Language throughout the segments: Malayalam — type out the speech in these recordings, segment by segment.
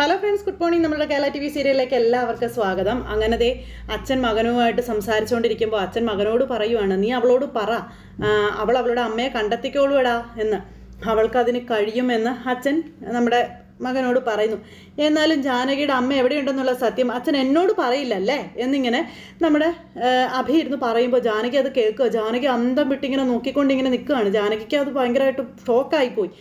ഹലോ ഫ്രണ്ട്സ് ഗുഡ് മോർണിംഗ് നമ്മുടെ കേരള ടി വി സീരിയലിലേക്ക് എല്ലാവർക്കും സ്വാഗതം. അങ്ങനത്തെ അച്ഛൻ മകനുമായിട്ട് സംസാരിച്ചുകൊണ്ടിരിക്കുമ്പോൾ അച്ഛൻ മകനോട് പറയുവാണ് നീ അവളോട് പറ. അവൾ അവളുടെ അമ്മയെ കണ്ടെത്തിക്കോളൂ എടാ എന്ന്. അവൾക്കതിന് കഴിയുമെന്ന് അച്ഛൻ നമ്മുടെ മകനോട് പറയുന്നു. എന്നാലും ജാനകിയുടെ അമ്മ എവിടെയുണ്ടെന്നുള്ള സത്യം അച്ഛൻ എന്നോട് പറയില്ലല്ലേ? എന്നിങ്ങനെ നമ്മുടെ അഭി ഇരുന്ന് പറയുമ്പോൾ ജാനകി അത് കേൾക്കുക. ജാനകി അന്തം വിട്ടിങ്ങനെ നോക്കിക്കൊണ്ടിങ്ങനെ നിൽക്കുകയാണ്. ജാനകിക്ക് അത് ഭയങ്കരമായിട്ട് ഷോക്കായിപ്പോയി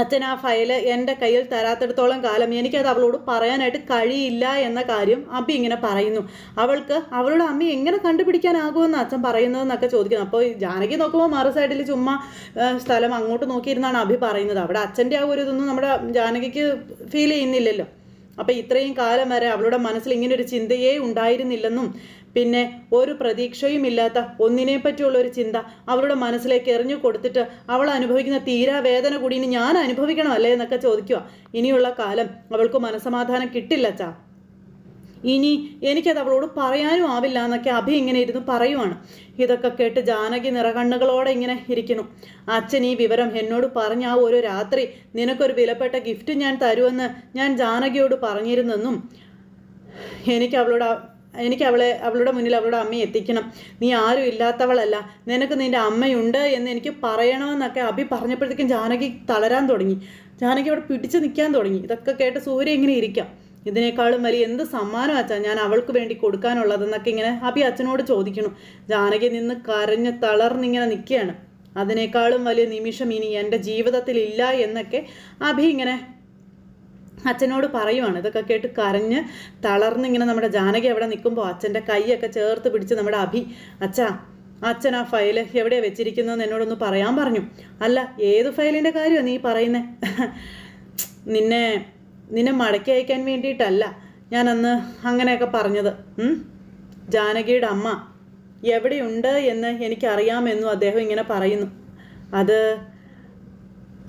അച്ഛൻ ആ ഫയൽ എന്റെ കയ്യിൽ തരാത്തിടത്തോളം കാലം എനിക്കത് അവളോട് പറയാനായിട്ട് കഴിയില്ല എന്ന കാര്യം അബി ഇങ്ങനെ പറയുന്നു. അവൾക്ക് അവളുടെ അമ്മ എങ്ങനെ കണ്ടുപിടിക്കാനാകുമെന്ന് അച്ഛൻ പറയുന്നതെന്നൊക്കെ ചോദിക്കുന്നു. അപ്പോൾ ജാനകി നോക്കുമ്പോൾ മറു സൈഡിൽ ചുമ്മാ സ്ഥലം അങ്ങോട്ട് നോക്കിയിരുന്നാണ് അബി പറയുന്നത്. അവിടെ അച്ഛന്റെ ആ ഒരു ഇതൊന്നും നമ്മുടെ ജാനകിക്ക് ഫീൽ ചെയ്യുന്നില്ലല്ലോ. അപ്പോൾ ഇത്രയും കാലം വരെ അവളുടെ മനസ്സിൽ ഇങ്ങനെ ഒരു ചിന്തയേ ഉണ്ടായിരുന്നില്ലെന്നും പിന്നെ ഒരു പ്രതീക്ഷയും ഇല്ലാത്ത ഒന്നിനെ പറ്റിയുള്ള ഒരു ചിന്ത അവളുടെ മനസ്സിലേക്ക് എറിഞ്ഞു കൊടുത്തിട്ട് അവൾ അനുഭവിക്കുന്ന തീരാ വേദന കൂടി ഇനി ഞാൻ അനുഭവിക്കണം അല്ലേ എന്നൊക്കെ ചോദിക്കുക. ഇനിയുള്ള കാലം അവൾക്ക് മനസമാധാനം കിട്ടില്ല ചാ ഇനി എനിക്കത് അവളോട് പറയാനും ആവില്ല എന്നൊക്കെ അഭി ഇങ്ങനെ ഇരുന്ന് പറയുവാണ്. ഇതൊക്കെ കേട്ട് ജാനകി നിറകണ്ണുകളോടെ ഇങ്ങനെ ഇരിക്കുന്നു. അച്ഛൻ ഈ വിവരം എന്നോട് പറഞ്ഞ ആ ഒരു രാത്രി നിനക്കൊരു വിലപ്പെട്ട ഗിഫ്റ്റ് ഞാൻ തരുമെന്ന് ഞാൻ ജാനകിയോട് പറഞ്ഞിരുന്നെന്നും എനിക്ക് അവളോട് എനിക്ക് അവളെ അവളുടെ മുന്നിൽ അവളുടെ അമ്മയെ എത്തിക്കണം. നീ ആരും ഇല്ലാത്തവളല്ല. നിനക്ക് നിന്റെ അമ്മയുണ്ട് എന്ന് എനിക്ക് പറയണമെന്നൊക്കെ അഭി പറഞ്ഞപ്പോഴത്തേക്കും ജാനകി തളരാൻ തുടങ്ങി. ജാനകി അവിടെ പിടിച്ചു നിൽക്കാൻ തുടങ്ങി. ഇതൊക്കെ കേട്ട് സൂര്യ ഇങ്ങനെ ഇരിക്കാം. ഇതിനേക്കാളും വലിയ എന്ത് സമ്മാനം അച്ഛാ ഞാൻ അവൾക്ക് വേണ്ടി കൊടുക്കാനുള്ളതെന്നൊക്കെ ഇങ്ങനെ അഭി അച്ഛനോട് ചോദിക്കണം ജാനകി നിന്ന് കരഞ്ഞ് തളർന്നിങ്ങനെ നിൽക്കുകയാണ്. അതിനേക്കാളും വലിയ നിമിഷം ഇനി എന്റെ ജീവിതത്തിൽ ഇല്ല എന്നൊക്കെ അഭി ഇങ്ങനെ അച്ഛനോട് പറയുവാണ്. ഇതൊക്കെ കേട്ട് കരഞ്ഞ് തളർന്ന് ഇങ്ങനെ നമ്മുടെ ജാനകി അവിടെ നിൽക്കുമ്പോൾ അച്ഛന്റെ കൈയൊക്കെ ചേർത്ത് പിടിച്ച് നമ്മുടെ അഭി അച്ഛാ അച്ഛൻ ആ ഫയൽ എവിടെയാണ് വെച്ചിരിക്കുന്നതെന്ന് എന്നോടൊന്ന് പറയാൻ പറഞ്ഞു. അല്ല ഏത് ഫയലിന്റെ കാര്യമാണ് നീ പറയുന്നേ? നിന്നെ നിന്നെ മടക്കി അയക്കാൻ വേണ്ടിയിട്ടല്ല ഞാൻ അന്ന് അങ്ങനെയൊക്കെ പറഞ്ഞത്? ജാനകിയുടെ അമ്മ എവിടെയുണ്ട് എന്ന് എനിക്കറിയാമെന്നും അദ്ദേഹം ഇങ്ങനെ പറയുന്നു. അത്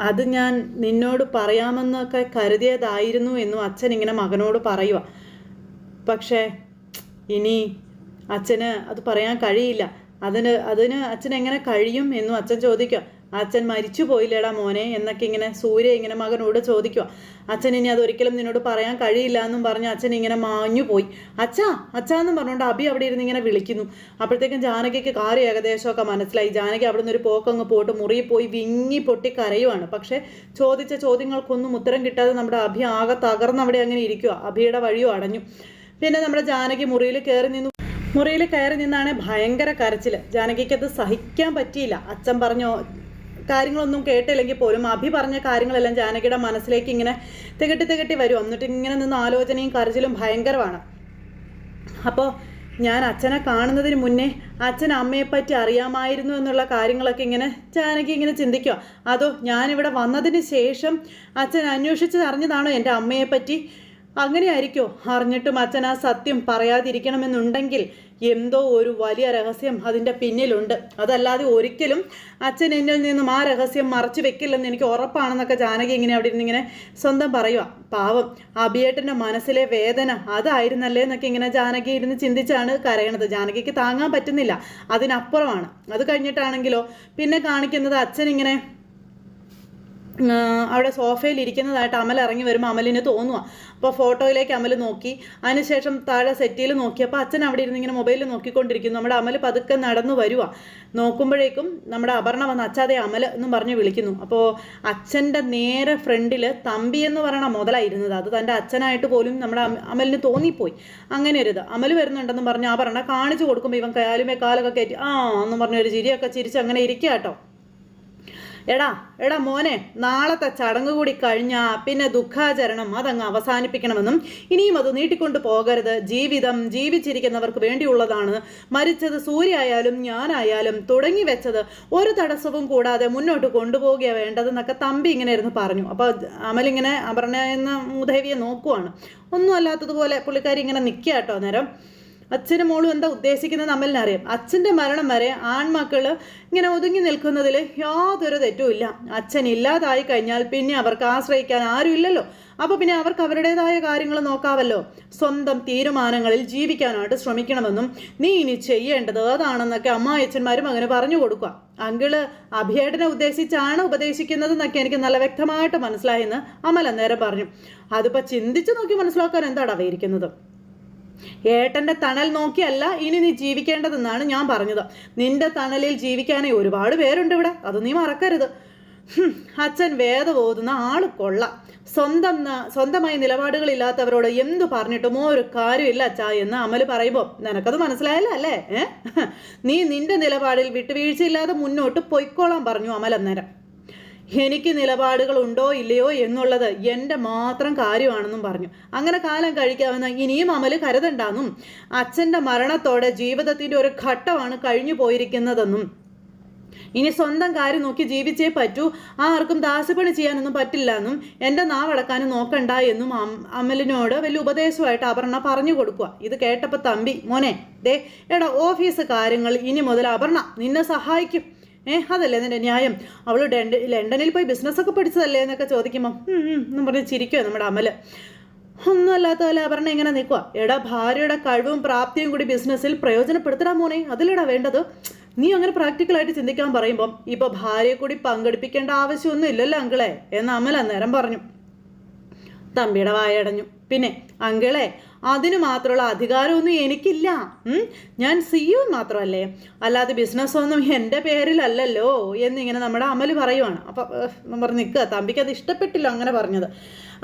അത് ഞാൻ നിന്നോട് പറയാമെന്നൊക്കെ കരുതിയതായിരുന്നു എന്നും അച്ഛൻ ഇങ്ങനെ മകനോട് പറയുക പക്ഷേ ഇനി അച്ഛന് അത് പറയാൻ കഴിയില്ല. അതിന് അതിന് അച്ഛൻ എങ്ങനെ കഴിയും എന്നും അച്ഛൻ ചോദിക്കുക അച്ഛൻ മരിച്ചു പോയില്ലേടാ മോനെ എന്നൊക്കെ ഇങ്ങനെ സൂര്യ ഇങ്ങനെ മകനോട് ചോദിക്കുക അച്ഛൻ ഇനി അതൊരിക്കലും നിന്നോട് പറയാൻ കഴിയില്ല എന്നും പറഞ്ഞ് അച്ഛൻ ഇങ്ങനെ മാഞ്ഞു പോയി. അച്ഛാ അച്ഛാ എന്നും പറഞ്ഞുകൊണ്ട് അബി അവിടെ ഇരുന്ന് ഇങ്ങനെ വിളിക്കുന്നു. അപ്പോഴത്തേക്കും ജാനകിക്ക് കാര്യം ഏകദേശമൊക്കെ മനസ്സിലായി. ജാനകി അവിടെ നിന്ന് ഒരു പോക്കങ്ങ് പോട്ട് മുറിയിൽ പോയി വിങ്ങി പൊട്ടി കരയുവാണ്. പക്ഷേ ചോദിച്ച ചോദ്യങ്ങൾക്കൊന്നും ഉത്തരം കിട്ടാതെ നമ്മുടെ അഭി ആകെ തകർന്ന് അവിടെ അങ്ങനെ ഇരിക്കുക അഭിയുടെ വഴിയും അടഞ്ഞു. പിന്നെ നമ്മുടെ ജാനകി മുറിയിൽ കയറി നിന്നു. മുറിയിൽ കയറി നിന്നാണ് ഭയങ്കര കരച്ചിൽ ജാനകിക്ക് അത് സഹിക്കാൻ പറ്റിയില്ല. അച്ഛൻ പറഞ്ഞോ കാര്യങ്ങളൊന്നും കേട്ടില്ലെങ്കിൽ പോലും അഭി പറഞ്ഞ കാര്യങ്ങളെല്ലാം ജാനകിയുടെ മനസ്സിലേക്ക് ഇങ്ങനെ തികട്ടി തികട്ടി വരും. എന്നിട്ട് ഇങ്ങനെ നിന്ന് ആലോചനയും കരച്ചിലും ഭയങ്കരമാണ്. അപ്പോൾ ഞാൻ അച്ഛനെ കാണുന്നതിന് മുന്നേ അച്ഛൻ അമ്മയെപ്പറ്റി അറിയാമായിരുന്നു എന്നുള്ള കാര്യങ്ങളൊക്കെ ഇങ്ങനെ ജാനകി ഇങ്ങനെ ചിന്തിക്കുക. അതോ ഞാനിവിടെ വന്നതിന് ശേഷം അച്ഛൻ അന്വേഷിച്ച് അറിഞ്ഞതാണോ എന്റെ അമ്മയെപ്പറ്റി? അങ്ങനെ ആയിരിക്കോ അറിഞ്ഞിട്ടും അച്ഛൻ ആ സത്യം പറയാതിരിക്കണമെന്നുണ്ടെങ്കിൽ എന്തോ ഒരു വലിയ രഹസ്യം അതിന്റെ പിന്നിലുണ്ട്. അതല്ലാതെ ഒരിക്കലും അച്ഛൻ എന്നിൽ നിന്നും ആ രഹസ്യം മറച്ചു വെക്കില്ലെന്ന് എനിക്ക് ഉറപ്പാണെന്നൊക്കെ ജാനകി ഇങ്ങനെ അവിടെ ഇരുന്നിങ്ങനെ സ്വന്തം പറയുക പാവം അഭിയേട്ടന്റെ മനസ്സിലെ വേദന അതായിരുന്നല്ലേ എന്നൊക്കെ ഇങ്ങനെ ജാനകി ഇരുന്ന് ചിന്തിച്ചാണ് കരയണത്. ജാനകിക്ക് താങ്ങാൻ പറ്റുന്നില്ല. അതിനപ്പുറമാണ്. അത് കഴിഞ്ഞിട്ടാണെങ്കിലോ? പിന്നെ കാണിക്കുന്നത് അച്ഛൻ ഇങ്ങനെ അവിടെ സോഫയിൽ ഇരിക്കുന്നതായിട്ട് അമൽ ഇറങ്ങി വരുമ്പോൾ അമലിന് തോന്നുക അപ്പോൾ ഫോട്ടോയിലേക്ക് അമൽ നോക്കി. അതിനുശേഷം താഴെ സെറ്റിയിൽ നോക്കി. അപ്പോൾ അച്ഛൻ അവിടെ ഇരുന്ന് ഇങ്ങനെ മൊബൈലിൽ നോക്കിക്കൊണ്ടിരിക്കുന്നു. നമ്മുടെ അമൽ പതുക്കെ നടന്നു വരുക നോക്കുമ്പോഴേക്കും നമ്മുടെ അപർണ വന്ന് അച്ഛാതെ അമൽ എന്നും പറഞ്ഞ് വിളിക്കുന്നു. അപ്പോൾ അച്ഛന്റെ നേരെ ഫ്രണ്ടിൽ തമ്പി എന്ന് പറയണ മുതലായിരുന്നത് അത് തന്റെ അച്ഛനായിട്ട് പോലും നമ്മുടെ അമ- അമലിന് തോന്നിപ്പോയി. അങ്ങനെ ഒരു ഇത്. അമൽ വരുന്നുണ്ടെന്നും പറഞ്ഞ് അപർണ കാണിച്ചു കൊടുക്കുമ്പോൾ ഇവൻ കാലുമേ കാലൊക്കെ കയറ്റി ആ എന്നും പറഞ്ഞ ഒരു ചിരിയൊക്കെ ചിരിച്ച് അങ്ങനെ ഇരിക്കുക കേട്ടോ. എടാ എടാ മോനെ നാളത്തെ ചടങ്ങ് കൂടി കഴിഞ്ഞാൽ പിന്നെ ദുഃഖാചരണം അതങ്ങ് അവസാനിപ്പിക്കണമെന്നും ഇനിയും അത് നീട്ടിക്കൊണ്ട് പോകരുത്. ജീവിതം ജീവിച്ചിരിക്കുന്നവർക്ക് വേണ്ടിയുള്ളതാണ്. മരിച്ചത് സൂര്യായാലും ഞാനായാലും തുടങ്ങി വെച്ചത് ഒരു തടസ്സവും കൂടാതെ മുന്നോട്ട് കൊണ്ടുപോകുക വേണ്ടതെന്നൊക്കെ തമ്പി ഇങ്ങനെ ഇരുന്ന് പറഞ്ഞു. അപ്പോൾ അമലിങ്ങനെ അപർണ എന്ന മൂദേവിയെ നോക്കുവാണ്. ഒന്നും അല്ലാത്തതുപോലെ പുള്ളിക്കാരി ഇങ്ങനെ നിൽക്കുക കേട്ടോ നേരം അച്ഛനും മോളും എന്താ ഉദ്ദേശിക്കുന്നത് അമലിനറിയാം അച്ഛന്റെ മരണം വരെ ആൺമക്കൾ ഇങ്ങനെ ഒതുങ്ങി നിൽക്കുന്നതിൽ യാതൊരു തെറ്റുമില്ല അച്ഛൻ ഇല്ലാതായി കഴിഞ്ഞാൽ പിന്നെ അവർക്ക് ആശ്രയിക്കാൻ ആരും ഇല്ലല്ലോ. അപ്പോൾ പിന്നെ അവർക്ക് അവരുടേതായ കാര്യങ്ങൾ നോക്കാവല്ലോ. സ്വന്തം തീരുമാനങ്ങളിൽ ജീവിക്കാനായിട്ട് ശ്രമിക്കണമെന്നും നീ ഇനി ചെയ്യേണ്ടത് അതാണെന്നൊക്കെ അമ്മായച്ചന്മാരും അങ്ങനെ പറഞ്ഞു കൊടുക്കുക. അങ്കിൾ അഭിയേട്ടനെ ഉദ്ദേശിച്ചാണ് ഉപദേശിക്കുന്നതെന്നൊക്കെ എനിക്ക് നല്ല വ്യക്തമായിട്ട് മനസ്സിലായെന്ന് അമൽ അന്നേരം പറഞ്ഞു. അതിപ്പോൾ ചിന്തിച്ച് നോക്കി മനസ്സിലാക്കാൻ എന്താണ് അവയിരിക്കുന്നത് ഏട്ടന്റെ തണൽ നോക്കിയല്ല ഇനി നീ ജീവിക്കേണ്ടതെന്നാണ് ഞാൻ പറഞ്ഞത്. നിന്റെ തണലിൽ ജീവിക്കാനേ ഒരുപാട് പേരുണ്ട് ഇവിടെ. അത് നീ മറക്കരുത്. അച്ഛൻ വേദ ഓതുന്ന ആൾ കൊള്ളാം. സ്വന്തം സ്വന്തമായി നിലപാടുകളില്ലാത്തവരോട് എന്തു പറഞ്ഞിട്ടുമോ ഒരു കാര്യമില്ല അച്ഛാ എന്ന് അമൽ പറയുമ്പോൾ നിനക്കത് മനസ്സിലായല്ലോ അല്ലേ? നീ നിന്റെ നിലപാടിൽ വിട്ടുവീഴ്ചയില്ലാതെ മുന്നോട്ട് പൊയ്ക്കോളാൻ പറഞ്ഞു അമൽ അന്നേരം എനിക്ക് നിലപാടുകൾ ഉണ്ടോ ഇല്ലയോ എന്നുള്ളത് എന്റെ മാത്രം കാര്യമാണെന്നും പറഞ്ഞു. അങ്ങനെ കാലം കഴിക്കാമെന്ന് ഇനിയും അമൽ കരുതണ്ടാന്നും അച്ഛന്റെ മരണത്തോടെ ജീവിതത്തിന്റെ ഒരു ഘട്ടമാണ് കഴിഞ്ഞു പോയിരിക്കുന്നതെന്നും. ഇനി സ്വന്തം കാര്യം നോക്കി ജീവിച്ചേ പറ്റൂ. ആർക്കും ദാസപ്പണി ചെയ്യാനൊന്നും പറ്റില്ല എന്നും എന്റെ നാവടക്കാനും നോക്കണ്ട എന്നും അമലിനോട് വലിയ ഉപദേശമായിട്ട് അപർണ പറഞ്ഞു കൊടുക്കുക ഇത് കേട്ടപ്പോൾ തമ്പി മോനെ ദേ എടാ ഓഫീസ് കാര്യങ്ങൾ ഇനി മുതൽ അപർണ നിന്നെ സഹായിക്കും. ഏ അതല്ലേ നിന്റെ ന്യായം? അവൾ ലണ്ടനിൽ പോയി ബിസിനസ്സൊക്കെ പഠിച്ചതല്ലേ എന്നൊക്കെ ചോദിക്കുമ്പോൾ എന്നും പറഞ്ഞ് ചിരിക്കുമോ നമ്മുടെ അമൽ. ഒന്നും അല്ലാത്ത പോലെ അപർണ ഇങ്ങനെ നിൽക്കുക എടാ ഭാര്യയുടെ കഴിവും പ്രാപ്തിയും കൂടി ബിസിനസ്സിൽ പ്രയോജനപ്പെടുത്തടാ മോനെ. അതിലടാ വേണ്ടത്? നീ അങ്ങനെ പ്രാക്ടിക്കലായിട്ട് ചിന്തിക്കാൻ പറയുമ്പം ഇപ്പൊ ഭാര്യയെ കൂടി പങ്കെടുപ്പിക്കേണ്ട ആവശ്യമൊന്നും ഇല്ലല്ലോ അങ്കിളെ എന്ന് അമല നേരം പറഞ്ഞു. തമ്പിയുടെ വായടഞ്ഞു പിന്നെ അങ്കിളെ അതിന് മാത്രമുള്ള അധികാരമൊന്നും എനിക്കില്ല. ഞാൻ സി യു മാത്രമല്ലേ? അല്ലാതെ ബിസിനസ്സൊന്നും എന്റെ പേരിലല്ലല്ലോ എന്നിങ്ങനെ നമ്മുടെ അമൽ പറയുവാണ്. അപ്പം പറഞ്ഞ് നിൽക്കുക തമ്പിക്ക് അത് ഇഷ്ടപ്പെട്ടില്ല അങ്ങനെ പറഞ്ഞത്.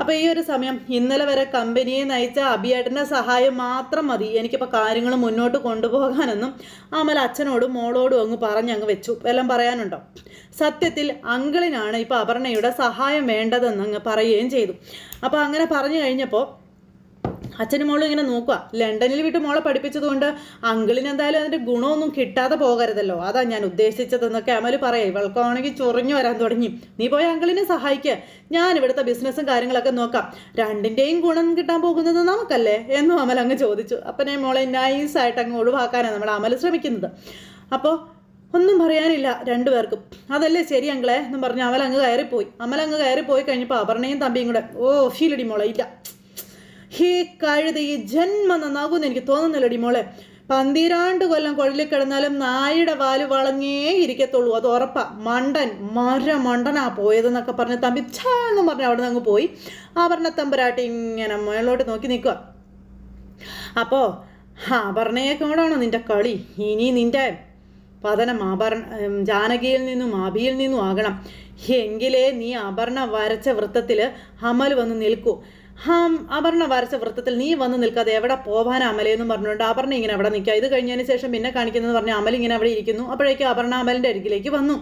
അപ്പോൾ ഈ ഒരു സമയം ഇന്നലെ വരെ കമ്പനിയെ നയിച്ച അഭിയേട്ടന്റെ സഹായം മാത്രം മതി. എനിക്കിപ്പോൾ കാര്യങ്ങൾ മുന്നോട്ട് കൊണ്ടുപോകാനെന്നും അമൽ അച്ഛനോടും മോളോടും അങ്ങ് പറഞ്ഞ് അങ്ങ് വെച്ചു. എല്ലാം പറയാനുണ്ടോ? സത്യത്തിൽ അങ്കിളിനാണ് ഇപ്പോൾ അപർണയുടെ സഹായം വേണ്ടതെന്ന് അങ്ങ് പറയുകയും ചെയ്തു. അപ്പോൾ അങ്ങനെ പറഞ്ഞു കഴിഞ്ഞപ്പോൾ അച്ഛനും മോളും ഇങ്ങനെ നോക്കുക. ലണ്ടനിൽ വിട്ട് മോളെ പഠിപ്പിച്ചതുകൊണ്ട് അങ്കിളിന് എന്തായാലും അതിന്റെ ഗുണമൊന്നും കിട്ടാതെ പോകരുതല്ലോ. അതാ ഞാൻ ഉദ്ദേശിച്ചതെന്നൊക്കെ അമൽ പറയാം. ഇവൾക്കാണെങ്കിൽ ചൊറിഞ്ഞു വരാൻ തുടങ്ങി. നീ പോയി അങ്കിളിനെ സഹായിക്കുക ഞാൻ ഇവിടുത്തെ ബിസിനസ്സും കാര്യങ്ങളൊക്കെ നോക്കാം. രണ്ടിന്റെയും ഗുണം കിട്ടാൻ പോകുന്നത് നമുക്കല്ലേ? എന്നും അമൽ അങ്ങ് ചോദിച്ചു. അപ്പം ഞാൻ മോളെ നൈസായിട്ട് അങ്ങ് ഒഴിവാക്കാനാണ് നമ്മൾ അമൽ ശ്രമിക്കുന്നത്. അപ്പോൾ ഒന്നും പറയാനില്ല. രണ്ടുപേർക്കും. അതല്ലേ ശരി അങ്കളെ എന്നും പറഞ്ഞ് അമൽ അങ്ങ് കയറിപ്പോയി. അമൽ അങ്ങ് കയറിപ്പോയി കഴിഞ്ഞപ്പോൾ അപർണയും തമ്പിയും കൂടെ ഓ ഫീലടി മോളെ ഇല്ല. ഹേ കഴുത ഈ ജന്മം നന്നാകുമെന്ന് എനിക്ക് തോന്നുന്നില്ലടി മോളെ. പന്തിരാണ്ട് കൊല്ലം കുഴലിൽ കിടന്നാലും നായുടെ വാൽ വളഞ്ഞേ ഇരിക്കത്തുള്ളൂ. അത് ഉറപ്പാ. മണ്ടൻ മര മണ്ടനാ പോയതെന്നൊക്കെ പറഞ്ഞ് തമ്പി ഛേ എന്നും പറഞ്ഞ് അവിടെ നിന്ന് അങ്ങ് പോയി. ആഭരണ തമ്പരാട്ടി ഇങ്ങനെ മുകളിലോട്ട് നോക്കി നിൽക്കുക അപ്പോൾ ആഭരണയെക്കോടാണോ നിന്റെ കളി? ഇനി നിന്റെ പതനം ആഭരണ ജാനകിയിൽ നിന്നും അഭിയിൽ നിന്നും ആകണം. എങ്കിലേ നീ അപർണ വരച്ച വൃത്തത്തിൽ അമൽ വന്ന് നിൽക്കൂ. ഹം അപർണ വരച്ച വൃത്തത്തിൽ നീ വന്ന് നിൽക്കാതെ എവിടെ പോവാൻ അമലയെന്ന് പറഞ്ഞുകൊണ്ട് അപർണ ഇങ്ങനെ അവിടെ നിൽക്കുക. ഇത് കഴിഞ്ഞതിന് ശേഷം പിന്നെ കാണിക്കുന്നത് പറഞ്ഞ അമൽ ഇങ്ങനെ അവിടെ ഇരിക്കുന്നു. അപ്പോഴേക്കും അപർണ അമലിന്റെ അരികിലേക്ക് വന്നു.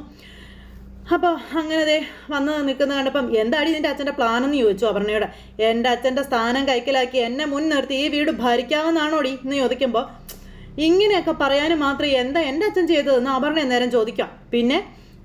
അപ്പോൾ അങ്ങനെ ദേ വന്ന് നിൽക്കുന്ന കണ്ടപ്പം എന്താടി നിന്റെ അച്ഛന്റെ പ്ലാനെന്ന് ചോദിച്ചു അപർണയോട്. എന്റെ അച്ഛന്റെ സ്ഥാനം കൈക്കലാക്കി എന്നെ മുൻ നിർത്തി ഈ വീട് ഭരിക്കാവുന്നതാണോടി എന്ന് ചോദിക്കുമ്പോൾ ഇങ്ങനെയൊക്കെ പറയാനും മാത്രം എന്താ എന്റെ അച്ഛൻ ചെയ്തതെന്ന് അപർണ നേരം ചോദിക്കാം. പിന്നെ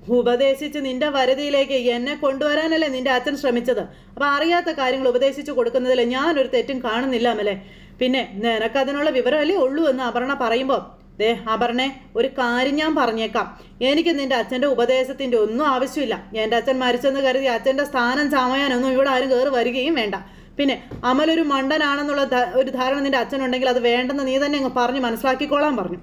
ഉപദേശിച്ച് നിന്റെ വരുതിയിലേക്ക് എന്നെ കൊണ്ടുവരാനല്ലേ നിന്റെ അച്ഛൻ ശ്രമിച്ചത്? അപ്പം അറിയാത്ത കാര്യങ്ങൾ ഉപദേശിച്ച് കൊടുക്കുന്നതിൽ ഞാനൊരു തെറ്റും കാണുന്നില്ല അമലെ. പിന്നെ നിനക്കതിനുള്ള വിവരമല്ലേ ഉള്ളൂ എന്ന് അപർണ പറയുമ്പോൾ ദേ അപർണെ ഒരു കാര്യം ഞാൻ പറഞ്ഞേക്കാം. എനിക്ക് നിന്റെ അച്ഛന്റെ ഉപദേശത്തിന്റെ ഒന്നും ആവശ്യമില്ല. എന്റെ അച്ഛൻ മരിച്ചെന്ന് കരുതി അച്ഛന്റെ സ്ഥാനം ചാമയാനൊന്നും ഇവിടെ ആരും കയറി വരികയും വേണ്ട. പിന്നെ അമലൊരു മണ്ടനാണെന്നുള്ള ഒരു ധാരണ നിന്റെ അച്ഛനുണ്ടെങ്കിൽ അത് വേണ്ടെന്ന് നീ തന്നെ അങ്ങ് പറഞ്ഞ് മനസ്സിലാക്കിക്കോളാൻ പറഞ്ഞു.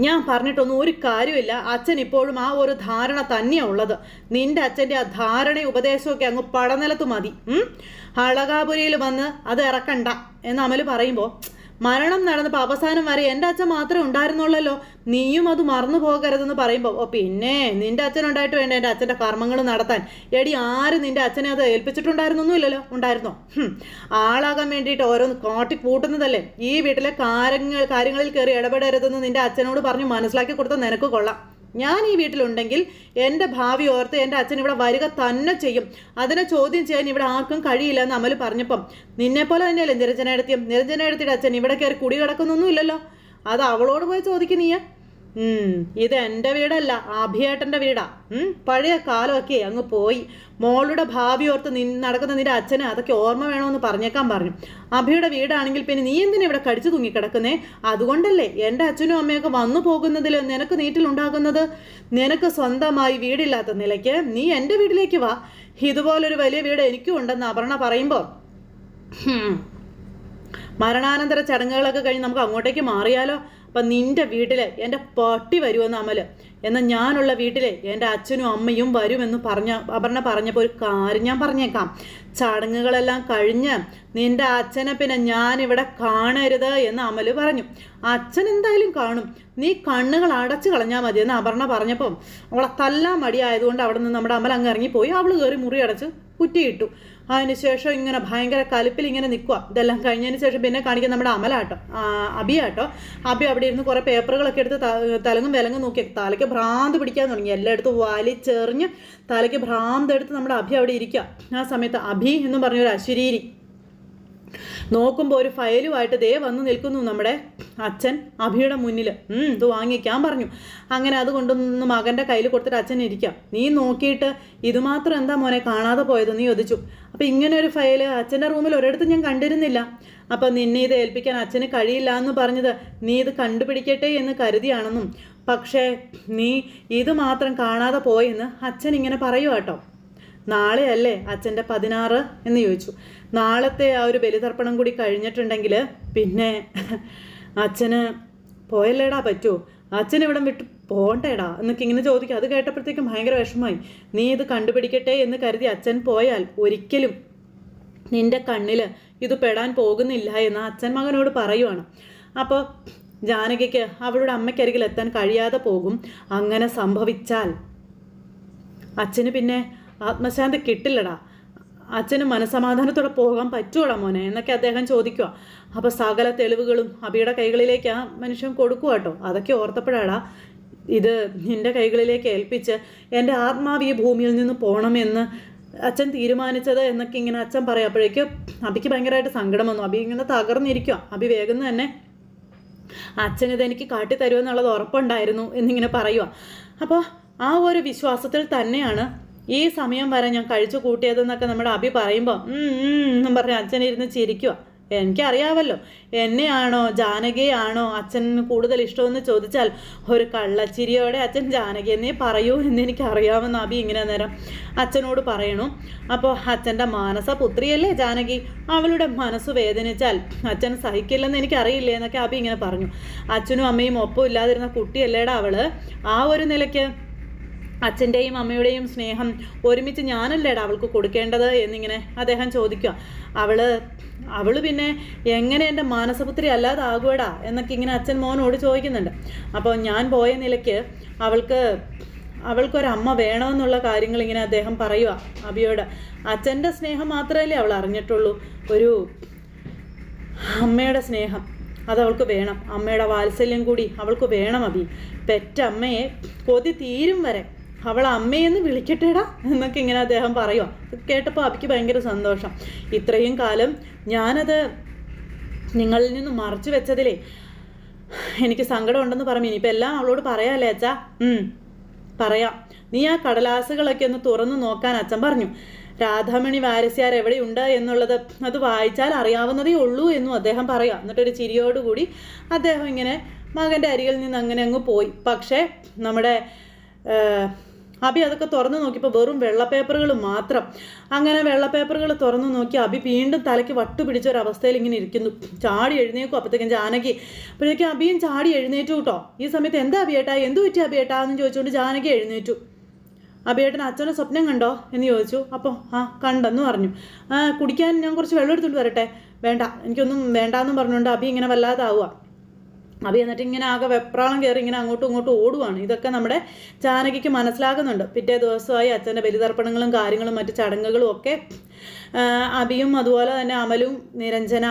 ഞാൻ പറഞ്ഞിട്ടൊന്നും ഒരു കാര്യമില്ല. അച്ഛൻ ഇപ്പോഴും ആ ഒരു ധാരണ തന്നെയാണ് ഉള്ളത്. നിന്റെ അച്ഛന്റെ ആ ധാരണ ഉപദേശമൊക്കെ അങ്ങ് പടനിലത്ത് മതി? അളകാപുരിയിൽ വന്ന് അത് ഇറക്കണ്ട എന്ന് അമൽ പറയുമ്പോൾ മരണം നടന്നപ്പോൾ അവസാനം വരെ എന്റെ അച്ഛൻ മാത്രമേ ഉണ്ടായിരുന്നുള്ളല്ലോ. നീയും അത് മറന്നു പോകരുതെന്ന് പറയുമ്പോൾ ഓ പിന്നെ നിന്റെ അച്ഛൻ ഉണ്ടായിട്ട് വേണ്ട എന്റെ അച്ഛന്റെ കർമ്മങ്ങൾ നടത്താൻ? എടി ആര് നിന്റെ അച്ഛനെ അത് ഏൽപ്പിച്ചിട്ടുണ്ടായിരുന്നൊന്നുമില്ലല്ലോ? ഉണ്ടായിരുന്നോ. ആളാകാൻ വേണ്ടിയിട്ട് ഓരോന്ന് കാട്ടി കൂട്ടുന്നതല്ലേ? ഈ വീട്ടിലെ കാര്യങ്ങൾ കാര്യങ്ങളിൽ കയറി ഇടപെടരുതെന്ന് നിന്റെ അച്ഛനോട് പറഞ്ഞു മനസ്സിലാക്കി കൊടുത്ത നിനക്ക് കൊള്ളാം. ഞാൻ ഈ വീട്ടിലുണ്ടെങ്കിൽ എന്റെ ഭാവി ഓർത്ത് എന്റെ അച്ഛൻ ഇവിടെ വരിക തന്നെ ചെയ്യും. അതിനെ ചോദ്യം ചെയ്യാൻ ഇവിടെ ആർക്കും കഴിയില്ല എന്ന് അമൽ പറഞ്ഞപ്പം നിന്നെപ്പോലെ തന്നെയല്ലേ നിരഞ്ജനയെടുത്തിയും നിരഞ്ജനയെടുത്തിയുടെ അച്ഛൻ ഇവിടെ കയറി കുടി കിടക്കുന്നൊന്നും ഇല്ലല്ലോ അത് അവളോട് പോയി ചോദിക്കും നീ ഉം, ഇത് എന്റെ വീടല്ല ആഭിയേട്ടന്റെ വീടാ. പഴയ കാലമൊക്കെ അങ്ങ് പോയി. മോളുടെ ഭാവി ഓർത്ത് നി നടക്കുന്ന നിന്റെ അച്ഛന് അതൊക്കെ ഓർമ്മ വേണമെന്ന് പറഞ്ഞേക്കാൻ പറഞ്ഞു. അഭിയുടെ വീടാണെങ്കിൽ പിന്നെ നീ എന്തിനാ ഇവിടെ കടിച്ചു തൂങ്ങിക്കിടക്കുന്നേ? അതുകൊണ്ടല്ലേ എന്റെ അച്ഛനും അമ്മയൊക്കെ വന്നു പോകുന്നതിൽ നിനക്ക് നീറ്റിലുണ്ടാകുന്നത്? നിനക്ക് സ്വന്തമായി വീടില്ലാത്ത നിലയ്ക്ക് നീ എന്റെ വീട്ടിലേക്ക് വാ. ഇതുപോലൊരു വലിയ വീട് എനിക്കും ഉണ്ടെന്ന് അപർണ പറയുമ്പോൾ. മരണാനന്തര ചടങ്ങുകളൊക്കെ കഴിഞ്ഞ് നമുക്ക് അങ്ങോട്ടേക്ക് മാറിയാലോ? അപ്പം നിന്റെ വീട്ടിൽ എന്റെ പട്ടി വരുമെന്ന് അമൽ എന്നാൽ ഞാനുള്ള വീട്ടിൽ എന്റെ അച്ഛനും അമ്മയും വരുമെന്ന് പറഞ്ഞ അപർണ പറഞ്ഞപ്പോൾ ഒരു കാര്യം ഞാൻ പറഞ്ഞേക്കാം. ചടങ്ങുകളെല്ലാം കഴിഞ്ഞ് നിന്റെ അച്ഛനെ പിന്നെ ഞാനിവിടെ കാണരുത് എന്ന് അമൽ പറഞ്ഞു. അച്ഛൻ എന്തായാലും കാണും. നീ കണ്ണുകൾ അടച്ചു കളഞ്ഞാൽ മതി എന്ന് അപർണ പറഞ്ഞപ്പം അവളെ തല്ലാൻ മടിയായതുകൊണ്ട് അവിടെ നിന്ന് നമ്മുടെ അമൽ അങ്ങ് ഇറങ്ങിപ്പോയി. അവൾ കയറി മുറി അടച്ച് കുറ്റിയിട്ടു. അതിനുശേഷം ഇങ്ങനെ ഭയങ്കര കലിപ്പിൽ ഇങ്ങനെ നിൽക്കുക ഇതെല്ലാം കഴിഞ്ഞതിന് ശേഷം പിന്നെ കാണിക്കുന്ന നമ്മുടെ അമലാട്ടോ അബി അബിയാട്ടോ അബി അവിടെ ഇരുന്ന് കുറേ പേപ്പറുകളൊക്കെ എടുത്ത് തലങ്ങും വിലങ്ങും നോക്കി. തലയ്ക്ക് ഭ്രാന്ത് പിടിക്കാൻ തുടങ്ങി. എല്ലായിടത്തും വലിച്ചെറിഞ്ഞ് തലയ്ക്ക് ഭ്രാന്ത് എടുത്ത് നമ്മുടെ അഭി അവിടെ ഇരിക്കുക ആ സമയത്ത് അഭി എന്ന് പറഞ്ഞൊരു അശരീരി നോക്കുമ്പോൾ ഒരു ഫയലുമായിട്ട് ദേ വന്ന് നിൽക്കുന്നു നമ്മുടെ അച്ഛൻ അഭിയുടെ മുന്നിൽ. ഇത് വാങ്ങിക്കാൻ പറഞ്ഞു. അങ്ങനെ അത് കൊണ്ടൊന്ന് മകന്റെ കയ്യിൽ കൊടുത്തിട്ട് അച്ഛൻ ഇരിക്കാം നീ നോക്കിയിട്ട് ഇതുമാത്രം എന്താ മോനെ കാണാതെ പോയത്? നീ ഒതിച്ചു അപ്പം ഇങ്ങനെ ഒരു ഫയൽ അച്ഛന്റെ റൂമിൽ ഒരിടത്തും ഞാൻ കണ്ടിരുന്നില്ല. അപ്പം നിന്നെ ഇത് ഏൽപ്പിക്കാൻ അച്ഛന് കഴിയില്ല എന്ന് പറഞ്ഞത് നീ ഇത് കണ്ടുപിടിക്കട്ടെ എന്ന് കരുതിയാണെന്നും. പക്ഷേ നീ ഇത് മാത്രം കാണാതെ പോയെന്ന് അച്ഛൻ ഇങ്ങനെ പറയുക കേട്ടോ. നാളെയല്ലേ അച്ഛന്റെ പതിനാറ് എന്ന് ചോദിച്ചു. നാളത്തെ ആ ഒരു ബലിതർപ്പണം കൂടി കഴിഞ്ഞിട്ടുണ്ടെങ്കിൽ പിന്നെ അച്ഛന് പോയല്ലേടാ പറ്റുമോ അച്ഛൻ ഇവിടം വിട്ട് പോണ്ടേടാ. എന്നൊക്കെ ഇങ്ങനെ ചോദിക്കും. അത് കേട്ടപ്പോഴത്തേക്കും ഭയങ്കര വിഷമമായി. നീ ഇത് കണ്ടുപിടിക്കട്ടെ എന്ന് കരുതി അച്ഛൻ പോയാൽ ഒരിക്കലും നിന്റെ കണ്ണിൽ ഇത് പെടാൻ പോകുന്നില്ല എന്ന് അച്ഛൻ മകനോട് പറയുവാണ്. അപ്പോൾ ജാനകിക്ക് അവളുടെ അമ്മയ്ക്കരികിൽ എത്താൻ കഴിയാതെ പോകും. അങ്ങനെ സംഭവിച്ചാൽ അച്ഛന് പിന്നെ ആത്മശാന്തി കിട്ടില്ലടാ. അച്ഛന് മനസമാധാനത്തോടെ പോകാൻ പറ്റുമോടാ മോനെ? എന്നൊക്കെ അദ്ദേഹം ചോദിക്കുക അപ്പോൾ സകല തെളിവുകളും അബിയുടെ കൈകളിലേക്ക് ആ മനുഷ്യൻ കൊടുക്കുക കേട്ടോ അതൊക്കെ ഓർത്തപ്പോഴാടാ ഇത് നിന്റെ കൈകളിലേക്ക് ഏൽപ്പിച്ച് എന്റെ ആത്മാവ് ഈ ഭൂമിയിൽ നിന്ന് പോകണമെന്ന് അച്ഛൻ തീരുമാനിച്ചത് എന്നൊക്കെ ഇങ്ങനെ അച്ഛൻ പറയപ്പോഴേക്കും അബിക്ക് ഭയങ്കരമായിട്ട് സങ്കടം വന്നു. അബി ഇങ്ങനെ തകർന്നിരിക്കുക അബി വേഗം തന്നെ അച്ഛൻ ഇതെനിക്ക് കാട്ടിത്തരുമെന്നുള്ളത് ഉറപ്പുണ്ടായിരുന്നു എന്നിങ്ങനെ പറയുക അപ്പോൾ ആ ഒരു വിശ്വാസത്തിൽ തന്നെയാണ് ഈ സമയം വരെ ഞാൻ കഴിച്ചു കൂട്ടിയതെന്നൊക്കെ നമ്മുടെ അഭി പറയുമ്പോൾ എന്നും പറഞ്ഞ് അച്ഛൻ ഇരുന്ന് ചിരിക്കുക എനിക്കറിയാവല്ലോ എന്നെയാണോ ജാനകിയാണോ അച്ഛൻ കൂടുതൽ ഇഷ്ടമെന്ന് ചോദിച്ചാൽ ഒരു കള്ളച്ചിരിയോടെ അച്ഛൻ ജാനകി എന്നേ പറയൂ എന്ന് എനിക്കറിയാമെന്ന് അബി ഇങ്ങനെ നേരം അച്ഛനോട് പറയണു. അപ്പോൾ അച്ഛന്റെ മാനസ പുത്രിയല്ലേ ജാനകി? അവളുടെ മനസ്സ് വേദനിച്ചാൽ അച്ഛൻ സഹിക്കില്ലെന്ന് എനിക്കറിയില്ലേ എന്നൊക്കെ അബി ഇങ്ങനെ പറഞ്ഞു. അച്ഛനും അമ്മയും ഒപ്പം ഇല്ലാതിരുന്ന കുട്ടിയല്ലേടാ അവൾ? ആ ഒരു നിലയ്ക്ക് അച്ഛന്റെയും അമ്മയുടെയും സ്നേഹം ഒരുമിച്ച് ഞാനല്ലേടാ അവൾക്ക് കൊടുക്കേണ്ടത് എന്നിങ്ങനെ അദ്ദേഹം ചോദിക്കുക. അവൾ അവൾ പിന്നെ എങ്ങനെ എന്റെ മാനസപുത്രി അല്ലാതാകുവടാ എന്നൊക്കെ ഇങ്ങനെ അച്ഛൻ മോനോട് ചോദിക്കുന്നുണ്ട്. അപ്പോൾ ഞാൻ പോയ നിലയ്ക്ക് അവൾക്ക് അവൾക്കൊരമ്മ വേണമെന്നുള്ള കാര്യങ്ങൾ ഇങ്ങനെ അദ്ദേഹം പറയുക. അബിയോട് അച്ഛന്റെ സ്നേഹം മാത്രമല്ലേ അവൾ അറിഞ്ഞിട്ടുള്ളൂ. ഒരു അമ്മയുടെ സ്നേഹം അത് അവൾക്ക് വേണം. അമ്മയുടെ വാത്സല്യം കൂടി അവൾക്ക് വേണം അബി. പെറ്റമ്മയെ കൊതി തീരും വരെ അവൾ അമ്മയെന്ന് വിളിക്കട്ടേടാ എന്നൊക്കെ ഇങ്ങനെ അദ്ദേഹം പറയുക കേട്ടപ്പോൾ അബിക്ക് ഭയങ്കര സന്തോഷം. ഇത്രയും കാലം ഞാനത് നിങ്ങളിൽ നിന്ന് മറച്ചു വെച്ചതിലേ എനിക്ക് സങ്കടമുണ്ടെന്ന് പറഞ്ഞു. ഇനിയിപ്പോൾ എല്ലാം അവളോട് പറയാമല്ലേ അച്ഛാ? പറയാം. നീ ആ കടലാസുകളൊക്കെ ഒന്ന് തുറന്നു നോക്കാൻ അച്ഛൻ പറഞ്ഞു. രാധാമണി വാരസ്യാർ എവിടെയുണ്ട് എന്നുള്ളത് അത് വായിച്ചാൽ അറിയാവുന്നതേ ഉള്ളൂ എന്നും അദ്ദേഹം പറയാം എന്നിട്ടൊരു ചിരിയോടുകൂടി അദ്ദേഹം ഇങ്ങനെ മകന്റെ അരികിൽ നിന്ന് അങ്ങനെ അങ്ങ് പോയി. പക്ഷേ നമ്മുടെ അബി അതൊക്കെ തുറന്നു നോക്കിയപ്പോൾ വെറും വെള്ള പേപ്പറുകൾ മാത്രം. അങ്ങനെ വെള്ള പേപ്പറുകൾ തുറന്നു നോക്കി അബി വീണ്ടും തലയ്ക്ക് വട്ടു പിടിച്ച ഒരു അവസ്ഥയിൽ ഇങ്ങനെ ഇരിക്കുന്നു. ചാടി എഴുന്നേക്കും അപ്പോഴത്തേക്കും ജാനകി. അപ്പോഴേക്കും അബിയും ചാടി എഴുന്നേറ്റു കേട്ടോ. ഈ സമയത്ത് എന്താ അബിയേട്ടാ എന്ത് പറ്റി അബിയേട്ടാ എന്ന് ചോദിച്ചുകൊണ്ട് ജാനകി എഴുന്നേറ്റു. അബിയേട്ടൻ അച്ഛനെ സ്വപ്നം കണ്ടോ എന്ന് ചോദിച്ചു. അപ്പോൾ ആ കണ്ടെന്ന് പറഞ്ഞു. കുടിക്കാൻ ഞാൻ കുറച്ച് വെള്ളം എടുത്തുകൊണ്ട് വരട്ടെ. വേണ്ട എനിക്കൊന്നും വേണ്ടാന്നും പറഞ്ഞുകൊണ്ട് അബി ഇങ്ങനെ വല്ലാതാവുക അബി എന്നിട്ട് ഇങ്ങനെ ആകെ വെപ്രാളം കയറി ഇങ്ങനെ അങ്ങോട്ടും ഇങ്ങോട്ടും ഓടുവാണ്. ഇതൊക്കെ നമ്മുടെ ചാനകിക്ക് മനസ്സിലാകുന്നുണ്ട്. പിറ്റേ ദിവസമായി അച്ഛന്റെ ബലിതർപ്പണങ്ങളും കാര്യങ്ങളും മറ്റു ചടങ്ങുകളും ഒക്കെ അഭിയും അതുപോലെ തന്നെ അമലും നിരഞ്ജന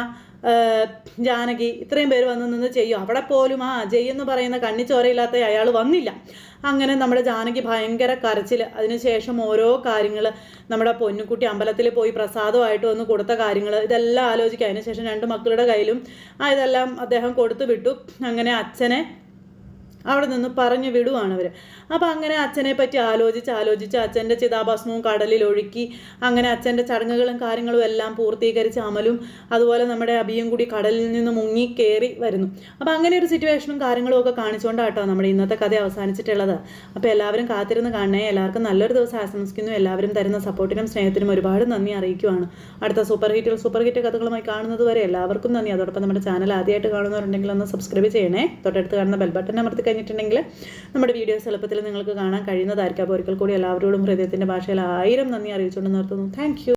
ജാനകി ഇത്രയും പേര് വന്ന് നിന്ന് ചെയ്യും. അവിടെ പോലും ആ അജയ് എന്ന് പറയുന്ന കണ്ണിച്ചോരയില്ലാത്ത അയാൾ വന്നില്ല. അങ്ങനെ നമ്മുടെ ജാനകി ഭയങ്കര കരച്ചിൽ അതിനുശേഷം ഓരോ കാര്യങ്ങൾ നമ്മുടെ പൊന്നുകുട്ടി അമ്പലത്തിൽ പോയി പ്രസാദമായിട്ട് വന്ന് കൊടുത്ത കാര്യങ്ങൾ ഇതെല്ലാം ആലോചിക്കുക അതിനുശേഷം രണ്ട് മക്കളുടെ കയ്യിലും ആ ഇതെല്ലാം അദ്ദേഹം കൊടുത്തു വിട്ടു. അങ്ങനെ അച്ഛനെ അവിടെ നിന്ന് പറഞ്ഞു വിടുവാണ് അവർ അപ്പോൾ അങ്ങനെ അച്ഛനെ പറ്റി ആലോചിച്ച് ആലോചിച്ച് അച്ഛന്റെ ചിതാഭസ്മവും കടലിൽ ഒഴുക്കി അങ്ങനെ അച്ഛന്റെ ചടങ്ങുകളും കാര്യങ്ങളും എല്ലാം പൂർത്തീകരിച്ച് അമലും അതുപോലെ നമ്മുടെ അബിയും കൂടി കടലിൽ നിന്ന് മുങ്ങി കയറി വരുന്നു. അപ്പോൾ അങ്ങനെ ഒരു സിറ്റുവേഷനും കാര്യങ്ങളും ഒക്കെ കാണിച്ചുകൊണ്ടാട്ടോ നമ്മുടെ ഇന്നത്തെ കഥ അവസാനിച്ചിട്ടുള്ളത്. അപ്പോൾ എല്ലാവരും കാത്തിരുന്ന് കാണണേ. എല്ലാവർക്കും നല്ലൊരു ദിവസം ആശംസിക്കുന്നു. എല്ലാവരും തരുന്ന സപ്പോർട്ടിനും സ്നേഹത്തിനും ഒരുപാട് നന്ദി അറിയിക്കുവാണ്. അടുത്ത സൂപ്പർ ഹിറ്റുകൾ സൂപ്പർ ഹിറ്റ് കഥകളുമായി കാണുന്നത് വരെ എല്ലാവർക്കും നന്ദി. അതോടൊപ്പം നമ്മുടെ ചാനൽ ആദ്യമായിട്ട് കാണുന്നവരുണ്ടെങ്കിൽ ഒന്ന് സബ്സ്ക്രൈബ് ചെയ്യണേ. തൊട്ടടുത്ത് കാണുന്ന ബെൽ ബട്ടൺ അമർത്തി കഴിഞ്ഞിട്ടുണ്ടെങ്കിൽ നമ്മുടെ വീഡിയോസ് എളുപ്പത്തിൽ നിങ്ങൾക്ക് കാണാൻ കഴിയുന്നതായിരിക്കും. അപ്പോൾ ഒരിക്കൽ കൂടി എല്ലാവരോടും ഹൃദയത്തിന്റെ ഭാഷയിൽ ആയിരം നന്ദി അറിയിച്ചുകൊണ്ട് നിർത്തുന്നു. താങ്ക്